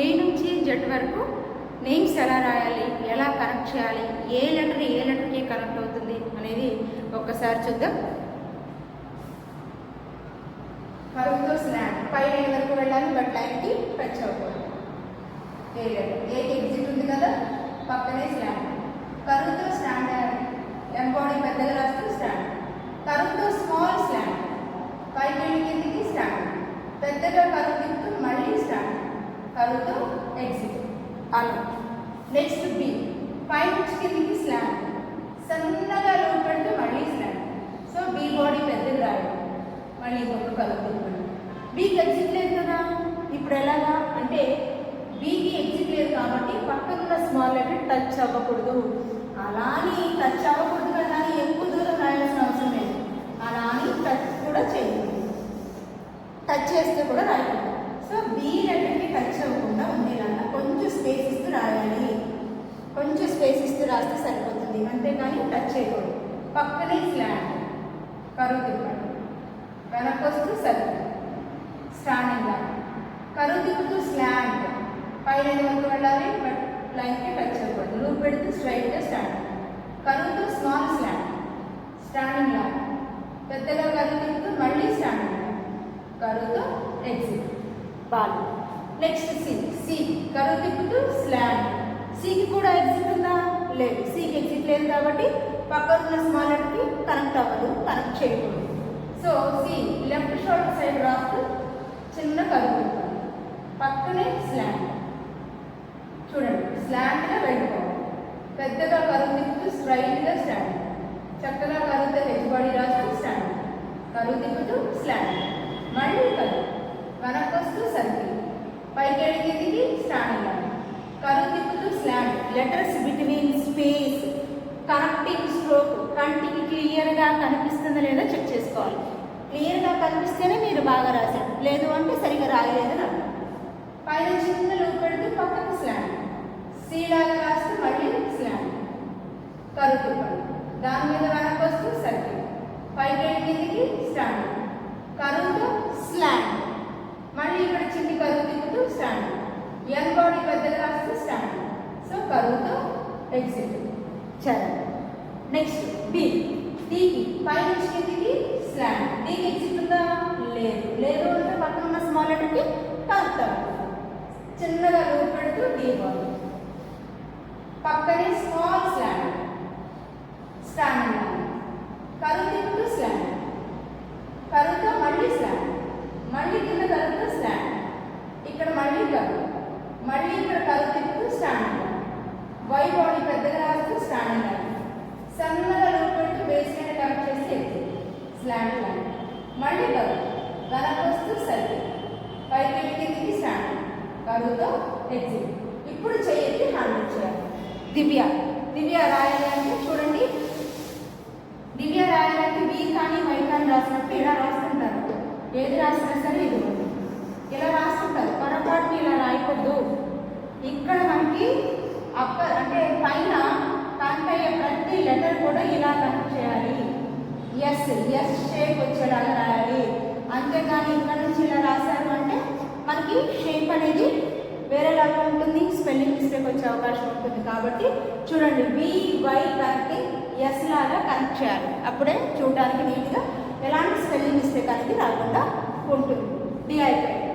ఏ నుంచి జెడ్ వరకు నేమ్స్ ఎలా రాయాలి ఎలా కనెక్ట్ చేయాలి ఏ లెటర్ ఏ లెటర్కి కనెక్ట్ అవుతుంది అనేది ఒక్కసారి చూద్దాం. కరువుతో స్నాప్. పై లైన్ వరకు వెళ్ళాలి బట్ లైన్కి టచ్ అవ్వాలి. ఏ లెటర్? ఏ ఎగ్జిట్ ఉంది కదా పక్కనే స్లాండ్ కరువుతో స్టాండ్ ఎంబాడీ పెద్దగా రాస్తూ స్టాండ్ కరువుతో స్మాల్ స్లాండ్ పైకి వెళ్ళి కిందికి స్టాండ్ పెద్దగా కరువు తిప్పుతూ మళ్ళీ స్టాండ్ కరువుతో ఎగ్జిట్ అలా నెక్స్ట్ బి పై నుంచి కిందికి స్లాండ్ సన్నగా లోపు పెడుతూ మళ్ళీ స్లాండ్ సో బి బాడీ పెద్దది రాయడం మళ్ళీ ఇంకొక కలుపు బీకి ఎగ్జిట్ లేదు కదా. ఇప్పుడు ఎలాగా? అంటే బీకి ఎగ్జిట్ లేదు కాబట్టి పక్కనున్న స్మాల్ లెటర్ టచ్ అవ్వకూడదు. అలా అని టచ్ అవ్వకూడదు కదా. అని ఎక్కువ దూరం రాయాల్సిన అవసరం లేదు. అలా అని టచ్ కూడా చేయకూడదు. టచ్ చేస్తే కూడా రాయకూడదు. సో బీ లెటర్ టచ్ అవ్వకుండా ఉండేలాగా కొంచెం స్పేస్ ఇస్తూ రాయాలి. కొంచెం స్పేస్ ఇస్తూ రాస్తే సరిపోతుంది. అంతేకాని టచ్ చేయకూడదు. పక్కనే స్లాండ్ కరువు తిప్పండి. వెనక్కి వస్తూ సర్కిల్ స్టాండింగ్ లాగా కరువు తిప్పుతూ స్లాండ్ పైన వరకు వెళ్ళాలి? బట్ లైన్కి టచ్ అవ్వకూడదు లూప్ పెడుతూ స్ట్రైట్గా స్టాండ్ కరువుతో స్మాల్ స్లాండ్ స్టాండింగ్ లైన్ పెద్దగా కరువు తిప్పుతూ మళ్ళీ స్టాండింగ్ లైన్ కరువుతో exit ball next C C కరువు తిప్పుతూ స్లాండ్ సికి కూడా ఎగ్జిట్ ఉందా? లేదు. సికి ఎగ్జిట్ లేదు కాబట్టి పక్కన ఉన్న స్మాల్ లెటర్కి కనెక్ట్ అవ్వదు కనెక్ట్ చేయకూడదు. So C left shoulder side రాస్తూ చిన్న కరువు పక్కనే స్లాండ్ చూడండి స్లాండ్గా వెళ్ళిపోవాలి. పెద్దగా కరువు తిప్పుతూ స్ట్రైట్గా స్టాండ్ చక్కగా కరువుతో హెచ్బడి రాస్తూ స్టాండ్ కరువు తిప్పుతూ స్లాండ్ మళ్ళీ కరువు. వెనక్కి వస్తూ సర్కిల్ పైకి వెళ్ళి కిందికి స్టాండింగ్ కరువు తిప్పుతూ slant letters between space connecting stroke కంటికి క్లియర్గా కనిపిస్తుందా లేదా చెక్ చేసుకోవాలి. క్లియర్గా కనిపిస్తేనే మీరు బాగా రాశారు. లేదు అంటే సరిగా రాయలేదని అర్థం. పైన చిన్న లూప్ పెడుతూ పక్కకు స్లాండ్ సీడాలు రాస్తూ మళ్ళీ స్లాండ్ కరువు తిప్పండి దాని మీద వెనక్కి వస్తూ సర్కిల్. పైకి వెళ్ళి కిందికి స్టాండ్. కరువుతో స్లాండ్ మళ్ళీ ఇక్కడ చిన్ని కరువు తిప్పుతూ స్టాండ్ ఎన్ బాడీ పెద్దగా రాస్తూ స్టాండ్ సో కరువుతో ఎగ్జిట్ చరణ్ నెక్స్ట్ బి డీకి పై నుంచి కిందికి స్లాండ్ దీనికి ఎగ్జిట్ ఉందా? లేదు. లేదు అంటే పక్కన ఉన్న స్మాల్ లెటర్కి కరెక్ట్ చిన్నగా రూపు పెడుతూ డీ బాడీ పక్కనే small slant standing line curve తిప్పుతూ స్లాండ్ కరువుతో మళ్ళీ స్లాండ్ మళ్ళీ కింద కరువుతో స్లాండ్ ఇక్కడ మళ్ళీ కరువు మళ్ళీ ఇక్కడ కరువు తిప్పుతూ స్టాండింగ్ లైన్ వై బాడీ పెద్దగా రాస్తూ స్టాండింగ్ లైన్ సన్నగా రూప్ పెడుతూ బేస్ మీద కట్ చేసి ఎత్తు. స్లాండ్ లైన్ మళ్ళీ కరువు వెనక్కి వస్తూ సర్కిల్ పైకి వెళ్ళి కిందికి స్టాండ్ కరువుతో ఎగ్జిట్ ఇప్పుడు చెయ్యి హ్యాండిల్ చేయాలి. దివ్య. దివ్య రాయాలంటే చూడండి. దివ్య రాయాలంటే వీ కానీ వై కానీ రాసినప్పుడు ఇలా రాస్తుంటారు? ఏది రాసినా సరే ఇది ఇలా రాస్తుంటారు? పొరపాటుని ఇలా రాయకూడదు. ఇక్కడ మనకి అప్పర్ అంటే పైన తనపై ప్రతి లెటర్ కూడా ఇలా కనెక్ట్ చేయాలి. ఎస్ ఎస్ షేప్ వచ్చేలాగా రాయాలి. అంతేగాని ఇక్కడ నుంచి ఇలా రాశారు అంటే మనకి షేప్ అనేది వేరేలాగా ఉంటుంది స్పెల్లింగ్ మిస్టేక్ వచ్చే అవకాశం ఉంటుంది. కాబట్టి చూడండి వి వై కనెక్టింగ్ ఎస్ లాగా కనెక్ట్ చేయాలి. అప్పుడే చూడడానికి నీట్గా ఎలాంటి స్పెల్లింగ్ మిస్టేక్ అనేది రాకుండా ఉంటుంది. డి అయిపోయింది.